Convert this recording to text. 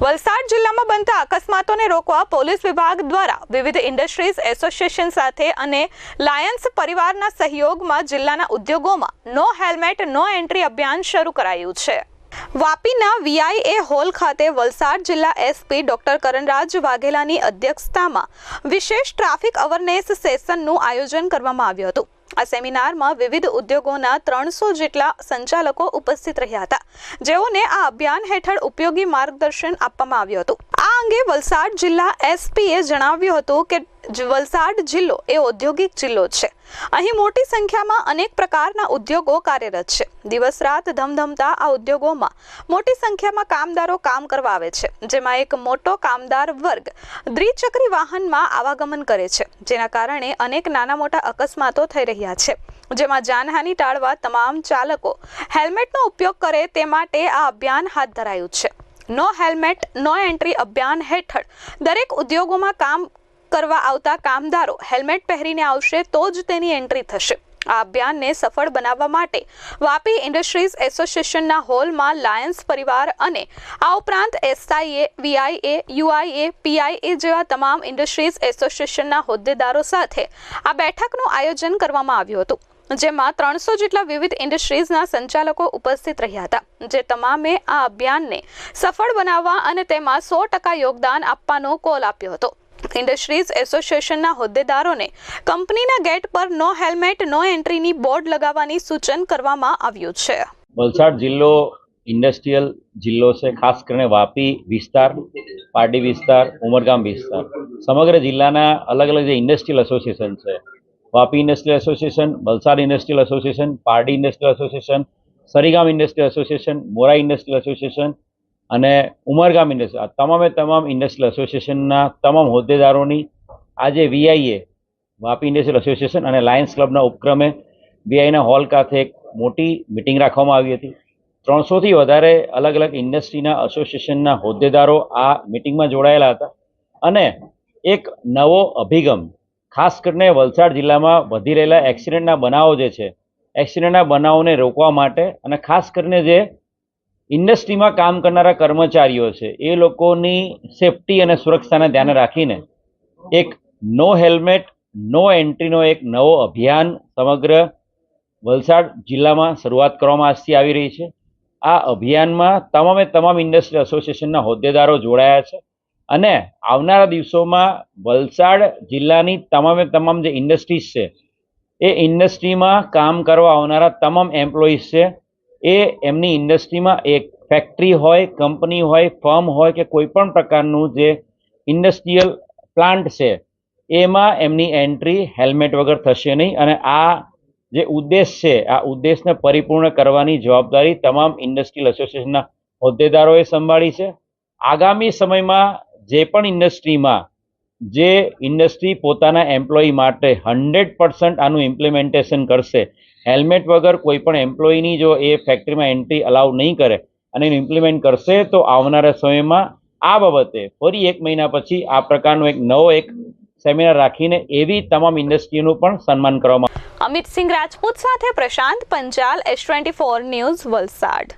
વલસાડ જિલ્લામાં બનતા અકસ્માતોને રોકવા પોલીસ વિભાગ દ્વારા વિવિધ ઇન્ડસ્ટ્રીઝ એસોસિએશન સાથે અને લાયન્સ પરિવારના સહયોગમાં જિલ્લાના ઉદ્યોગોમાં નો હેલ્મેટ, નો એન્ટ્રી અભિયાન શરૂ કરાયું છે. વાપીના વીઆઈએ હોલ ખાતે વલસાડ જિલ્લા એસપી ડોક્ટર કરણરાજ વાઘેલાની અધ્યક્ષતામાં વિશેષ ટ્રાફિક અવેરનેસ સેશનનું આયોજન કરવામાં આવ્યું હતું. આ સેમિનારમાં વિવિધ ઉદ્યોગોના ત્રણસો જેટલા સંચાલકો ઉપસ્થિત રહ્યા હતા. જેઓને આ અભિયાન હેઠળ ઉપયોગી માર્ગદર્શન આપવામાં આવ્યું હતું. અંગે વલસાડ જિલ્લા એસપીએ જણાવ્યું હતું કે વલસાડ જિલ્લો એ ઔદ્યોગિક જિલ્લો છે. અહીં મોટી સંખ્યામાં અનેક પ્રકારના ઉદ્યોગો કાર્યરત છે. દિવસ રાત ધમધમતા આ ઉદ્યોગોમાં મોટી સંખ્યામાં કામદારો કામ કરવા આવે છે, જેમાં એક મોટો કામદાર વર્ગ દ્વિચક્રી વાહનમાં આવાગમન કરે છે, જેના કારણે અનેક નાના મોટા અકસ્માતો થઈ રહ્યા છે. જેમાં જાનહાનિ ટાળવા તમામ ચાલકો હેલ્મેટનો ઉપયોગ કરે તે માટે આ અભિયાન હાથ ધરાયું છે. નો હેલ્મેટ, નો એન્ટ્રી અભિયાન હેઠળ. દરેક ઉદ્યોગોમાં કામ કરવા આવતા કામદારો હેલ્મેટ પહેરીને આવશે તો જ તેની એન્ટ્રી થશે. આ અભિયાનને સફળ બનાવવા માટે વાપી ઇન્ડસ્ટ્રીઝ એસોસિએશનના હોલમાં લાયન્સ પરિવાર અને આ ઉપરાંત એસઆઈએ, વીઆઈએ, યુઆઈએ, પીઆઈએ જેવા તમામ ઇન્ડસ્ટ્રીઝ એસોસિએશનના હોદ્દેદારો સાથે આ બેઠકનું આયોજન કરવામાં આવ્યું હતું. જેમાં ત્રણસો જેટલા વિવિધ ઇન્ડસ્ટ્રીઝના સંચાલકો ઉપસ્થિત રહ્યા હતા, જે તમામે આ અભિયાનને સફળ બનાવવા અને તેમાં સો ટકા યોગદાન આપવાનો કોલ આપ્યો હતો. ઇન્ડસ્ટ્રીઝ એસોસિએશનના હોદ્દેદારોને કંપનીના ગેટ પર નો હેલ્મેટ, નો એન્ટ્રીની બોર્ડ લગાવવાની સૂચન કરવામાં આવ્યું છે. વલસાડ જિલ્લો ઇન્ડસ્ટ્રીયલ જિલ્લો છે, ખાસ કરીને વાપી વિસ્તાર પાર્ટી વિસ્તાર, ઉમરગામ વિસ્તાર. સમગ્ર જિલ્લાના અલગ અલગ જે ઇન્ડસ્ટ્રીયલ એસોસિએશન છે Vapi industrial association, Valsad industrial association, Pardi industrial association, Sarigam industrial association Mora industrial association અને ઉમરગામ ઇન્ડસ્ટ્રી આ તમામે તમામ ઇન્ડસ્ટ્રીયલ એસોસિએશનના તમામ હોદ્દેદારોની આજે વીઆઈએ, વાપી ઇન્ડસ્ટ્રીયલ એસોસિએશન અને લાયન્સ ક્લબના ઉપક્રમે વીઆઈના હોલ ખાતે એક મોટી મિટિંગ રાખવામાં આવી હતી. ત્રણસોથી વધારે અલગ અલગ ઇન્ડસ્ટ્રીના એસોસિએશનના હોદ્દેદારો આ મિટિંગમાં જોડાયેલા હતા. અને એક નવો અભિગમ ખાસ કરીને વલસાડ જિલ્લામાં વધી રહેલા એક્સિડન્ટના બનાવો જે છે, એક્સિડન્ટના બનાવોને રોકવા માટે અને ખાસ કરીને જે ઇન્ડસ્ટ્રીમાં કામ કરનારા કર્મચારીઓ છે, એ લોકોની સેફટી અને સુરક્ષાને ધ્યાને રાખીને એક નો હેલ્મેટ, નો એન્ટ્રીનો એક નવો અભિયાન સમગ્ર વલસાડ જિલ્લામાં શરૂઆત કરવામાં આજથી આવી રહી છે. આ અભિયાનમાં તમામે તમામ ઇન્ડસ્ટ્રી એસોસિએશનના હોદ્દેદારો જોડાયા છે. અને આવનારા દિવસોમાં વલસાડ જિલ્લાની તમામે તમામ જે ઇન્ડસ્ટ્રીઝ છે, એ ઇન્ડસ્ટ્રીમાં કામ કરવા આવનારા તમામ એમ્પ્લોઈઝ છે, એ એમની ઇન્ડસ્ટ્રીમાં એક ફેક્ટરી હોય કંપની હોય ફર્મ હોય કે કોઈ પણ પ્રકારનું જે ઇન્ડસ્ટ્રીયલ પ્લાન્ટ છે, એમાં એમની એન્ટ્રી હેલ્મેટ વગર થશે નહીં. અને આ જે ઉદ્દેશ છે, આ ઉદ્દેશને પરિપૂર્ણ કરવાની જવાબદારી તમામ ઇન્ડસ્ટ્રીયલ એસોસિએશનના હોદ્દેદારોએ સંભાળી છે. આગામી સમયમાં જે પણ ઇન્ડસ્ટ્રીમાં, જે ઇન્ડસ્ટ્રી પોતાના એમ્પ્લોયી માટે હંડ્રેડ પર્સન્ટ આનું ઇમ્પ્લિમેન્ટેશન કરશે, હેલ્મેટ વગર કોઈ પણ એમ્પ્લોયીની જો એ ફેક્ટરીમાં એન્ટ્રી અલાઉ નહીં કરે અને એનું ઇમ્પ્લિમેન્ટ કરશે, તો આવનારા સમયમાં આ બાબતે ફરી એક મહિના પછી આ પ્રકારનો એક નવો એક સેમિનાર રાખીને એવી તમામ ઇન્ડસ્ટ્રીનું પણ સન્માન કરવામાં અમિત સિંહ રાજપૂત સાથે Prashant Panchal S twenty four news Valsad.